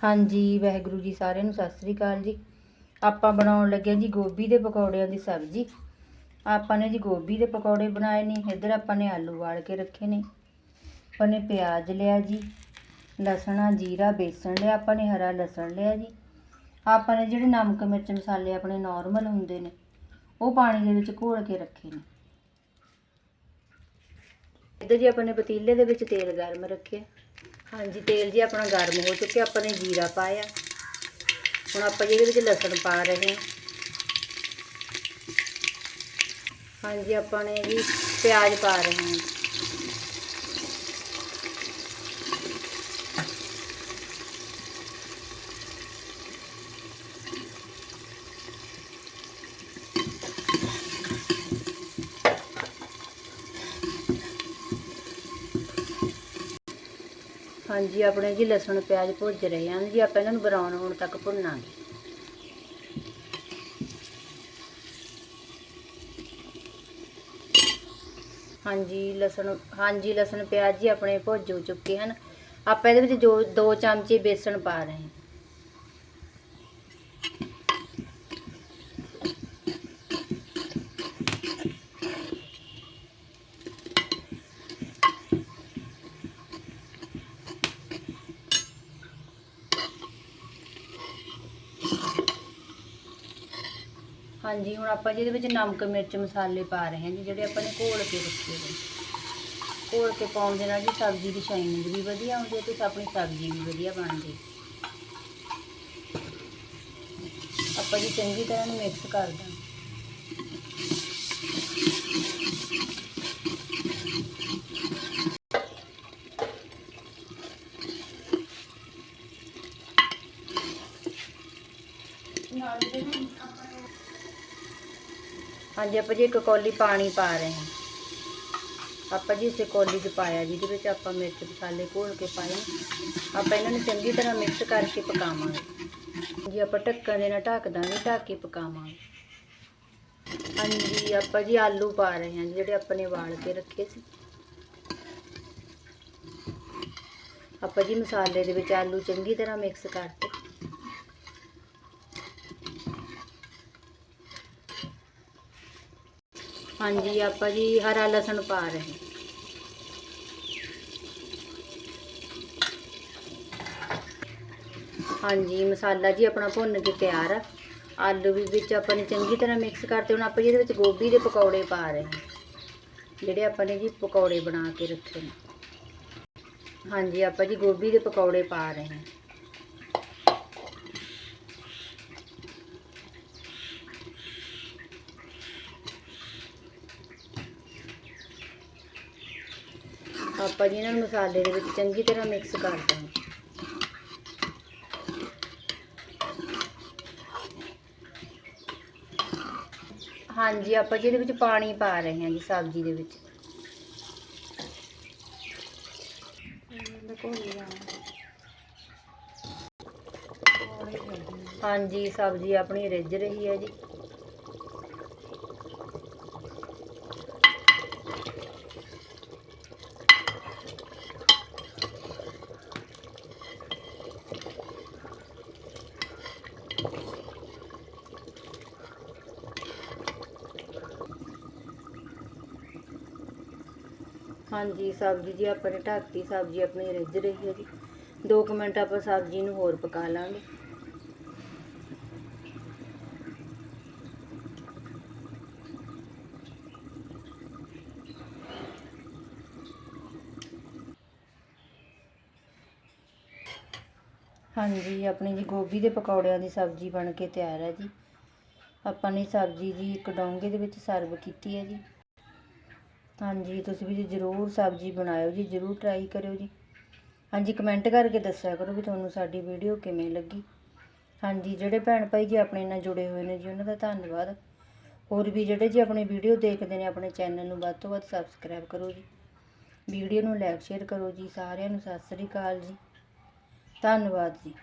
ਹਾਂਜੀ, ਵਾਹਿਗੁਰੂ ਜੀ ਸਾਰਿਆਂ ਨੂੰ ਸਤਿ ਸ੍ਰੀ ਅਕਾਲ ਜੀ। ਆਪਾਂ ਬਣਾਉਣ ਲੱਗੇ ਜੀ ਗੋਭੀ ਦੇ ਪਕੌੜਿਆਂ ਦੀ ਸਬਜ਼ੀ। ਆਪਾਂ ਨੇ ਜੀ ਗੋਭੀ ਦੇ ਪਕੌੜੇ ਬਣਾਏ ਨੇ, ਇੱਧਰ ਆਪਾਂ ਨੇ ਆਲੂ ਵਾਲ ਕੇ ਰੱਖੇ ਨੇ। ਆਪਾਂ ਨੇ ਪਿਆਜ਼ ਲਿਆ ਜੀ, ਲਸਣਾ, ਜੀਰਾ, ਬੇਸਣ ਲਿਆ, ਆਪਾਂ ਨੇ ਹਰਾ ਲਸਣ ਲਿਆ ਜੀ। ਆਪਾਂ ਨੇ ਜਿਹੜੇ ਨਮਕ ਮਿਰਚ ਮਸਾਲੇ ਆਪਣੇ ਨਾਰਮਲ ਹੁੰਦੇ ਨੇ, ਉਹ ਪਾਣੀ ਦੇ ਵਿੱਚ ਘੋਲ ਕੇ ਰੱਖੇ ਨੇ। ਇੱਧਰ ਜੀ ਆਪਾਂ ਨੇ ਪਤੀਲੇ ਦੇ ਵਿੱਚ ਤੇਲ ਗਰਮ ਰੱਖਿਆ। ਹਾਂਜੀ, ਤੇਲ ਜੀ ਆਪਣਾ ਗਰਮ ਹੋ ਚੁੱਕਿਆ, ਆਪਾਂ ਨੇ ਜੀਰਾ ਪਾਇਆ। ਹੁਣ ਆਪਾਂ ਜੀ ਇਹਦੇ ਵਿੱਚ ਲਸਣ ਪਾ ਰਹੇ ਹਾਂ। ਹਾਂਜੀ, ਆਪਾਂ ਨੇ ਜੀ ਪਿਆਜ਼ ਪਾ ਰਹੇ ਹਾਂ। ਹਾਂਜੀ, ਆਪਣੇ ਜੀ ਲਸਣ, ਪਿਆਜ਼ ਭੁੱਜ ਰਹੇ ਹਨ ਜੀ, ਆਪਾਂ ਇਹਨਾਂ ਨੂੰ ਬਰਾਊਨ ਹੋਣ ਤੱਕ ਭੁੰਨਾਂਗੇ। ਹਾਂਜੀ, ਲਸਣ ਹਾਂਜੀ, ਲਸਣ, ਪਿਆਜ਼ ਜੀ ਆਪਣੇ ਭੁੱਜ ਚੁੱਕੇ ਹਨ। ਆਪਾਂ ਇਹਦੇ ਵਿੱਚ ਜੋ 2 ਚਮਚੇ ਬੇਸਣ ਪਾ ਰਹੇ ਹਾਂ। ਹਾਂਜੀ, ਹੁਣ ਆਪਾਂ ਜੀ ਇਹਦੇ ਵਿੱਚ ਨਮਕ, ਮਿਰਚ, ਮਸਾਲੇ ਪਾ ਰਹੇ ਹਾਂ ਜੀ, ਜਿਹੜੇ ਆਪਾਂ ਨੇ ਘੋਲ ਕੇ ਰੱਖੇ ਨੇ। ਘੋਲ ਕੇ ਪਾਉਣ ਦੇ ਨਾਲ ਜੀ ਸਬਜ਼ੀ ਦੀ ਸ਼ਾਈਨਿੰਗ ਵੀ ਵਧੀਆ ਹੁੰਦੀ ਹੈ ਤੇ ਆਪਣੀ ਸਬਜ਼ੀ ਵੀ ਵਧੀਆ ਬਣਦੀ ਆਪਾਂ ਜੀ ਚੰਗੀ ਤਰ੍ਹਾਂ ਨੂੰ ਮਿਕਸ ਕਰ ਦਾਂਗੇ। ਹਾਂਜੀ ਆਪਾਂ ਜੀ ਇੱਕ ਕੌਲੀ ਪਾਣੀ ਪਾ ਰਹੇ ਹਾਂ। ਆਪਾਂ ਜੀ ਇਸੇ ਕੌਲੀ 'ਚ ਪਾਇਆ ਜਿਹਦੇ ਵਿੱਚ ਆਪਾਂ ਮਿਰਚ ਮਸਾਲੇ ਘੋਲ ਕੇ ਪਾਏ। ਆਪਾਂ ਇਹਨਾਂ ਨੂੰ ਚੰਗੀ ਤਰ੍ਹਾਂ ਮਿਕਸ ਕਰਕੇ ਪਕਾਵਾਂਗੇ। ਜੀ ਆਪਾਂ ਢੱਕਣ ਦੇ ਨਾਲ ਢੱਕ ਦਾਂਗੇ ਢੱਕ ਕੇ ਪਕਾਵਾਂਗੇ। ਹਾਂਜੀ ਆਪਾਂ ਜੀ ਆਲੂ ਪਾ ਰਹੇ ਹਾਂ ਜੀ, ਜਿਹੜੇ ਆਪਾਂ ਨੇ ਵਾਲ ਕੇ ਰੱਖੇ ਸੀ। ਆਪਾਂ ਜੀ ਮਸਾਲੇ ਦੇ ਵਿੱਚ ਆਲੂ ਚੰਗੀ ਤਰ੍ਹਾਂ ਮਿਕਸ ਕਰਕੇ ਹਾਂਜੀ, ਆਪਾਂ ਜੀ ਹਰਾ ਲਸਣ ਪਾ ਰਹੇ ਹਾਂਜੀ, ਮਸਾਲਾ ਜੀ ਆਪਣਾ ਭੁੰਨ ਕੇ ਤਿਆਰ ਆ। ਆਲੂ ਵੀ ਵਿੱਚ ਆਪਾਂ ਨੇ ਚੰਗੀ ਤਰ੍ਹਾਂ ਮਿਕਸ ਕਰਤੇ, ਹੁਣ ਆਪਾਂ ਜੀ ਇਹਦੇ ਵਿੱਚ ਗੋਭੀ ਦੇ ਪਕੌੜੇ ਪਾ ਰਹੇ ਹਾਂ। ਜਿਹੜੇ ਆਪਾਂ ਨੇ ਜੀ ਪਕੌੜੇ ਬਣਾ ਕੇ ਰੱਖੇ ਨੇ। ਹਾਂਜੀ, ਆਪਾਂ ਜੀ ਗੋਭੀ ਦੇ ਪਕੌੜੇ ਪਾ ਰਹੇ ਹਾਂ। ਆਪਾਂ ਜੀ ਇਹਨਾਂ ਨੂੰ ਮਸਾਲੇ ਦੇ ਵਿੱਚ ਚੰਗੀ ਤਰ੍ਹਾਂ ਮਿਕਸ ਕਰ ਦਾਂਗੇ। ਹਾਂਜੀ, ਆਪਾਂ ਜੀ ਇਹਦੇ ਵਿੱਚ ਪਾਣੀ ਪਾ ਰਹੇ ਹਾਂ ਜੀ, ਸਬਜ਼ੀ ਦੇ ਵਿੱਚ। ਹਾਂਜੀ, ਸਬਜ਼ੀ ਆਪਣੀ ਰਿੱਝ ਰਹੀ ਹੈ ਜੀ। ਹਾਂਜੀ, ਸਬਜ਼ੀ ਜੀ ਆਪਾਂ ਨੇ ਢੱਕਤੀ ਸਬਜ਼ੀ ਆਪਣੀ ਰਿੱਝ ਰਹੀ ਹੈ ਜੀ। 2 ਮਿੰਟ ਆਪਾਂ ਸਬਜ਼ੀ ਨੂੰ ਹੋਰ ਪਕਾ ਲਾਂਗੇ। ਹਾਂਜੀ, ਆਪਣੀ ਜੀ ਗੋਭੀ ਦੇ ਪਕੌੜਿਆਂ ਦੀ ਸਬਜ਼ੀ ਬਣ ਕੇ ਤਿਆਰ ਹੈ ਜੀ। ਆਪਾਂ ਨੇ ਸਬਜ਼ੀ ਜੀ ਇੱਕ ਡੋਂਗੇ ਦੇ ਵਿੱਚ ਸਰਵ ਕੀਤੀ ਹੈ ਜੀ। ਹਾਂਜੀ, ਤੁਸੀਂ ਵੀ ਜੀ ਜ਼ਰੂਰ ਸਬਜ਼ੀ ਬਣਾਇਓ ਜੀ, ਜ਼ਰੂਰ ਟਰਾਈ ਕਰਿਓ ਜੀ। ਹਾਂਜੀ ਕਮੈਂਟ ਕਰਕੇ ਦੱਸਿਆ ਕਰੋ ਵੀ ਤੁਹਾਨੂੰ ਸਾਡੀ ਵੀਡੀਓ ਕਿਵੇਂ ਲੱਗੀ। ਹਾਂਜੀ, ਜਿਹੜੇ ਭੈਣ ਭਾਈ ਜੀ ਆਪਣੇ ਨਾਲ ਜੁੜੇ ਹੋਏ ਨੇ ਜੀ, ਉਹਨਾਂ ਦਾ ਧੰਨਵਾਦ। ਹੋਰ ਵੀ ਜਿਹੜੇ ਜੀ ਆਪਣੀ ਵੀਡੀਓ ਦੇਖਦੇ ਨੇ ਆਪਣੇ ਚੈਨਲ ਨੂੰ, ਵੱਧ ਤੋਂ ਵੱਧ ਸਬਸਕ੍ਰਾਈਬ ਕਰੋ ਜੀ। ਵੀਡੀਓ ਨੂੰ ਲਾਈਕ ਸ਼ੇਅਰ ਕਰੋ ਜੀ। ਸਾਰਿਆਂ ਨੂੰ ਸਤਿ ਸ੍ਰੀ ਅਕਾਲ ਜੀ। ਧੰਨਵਾਦ ਜੀ।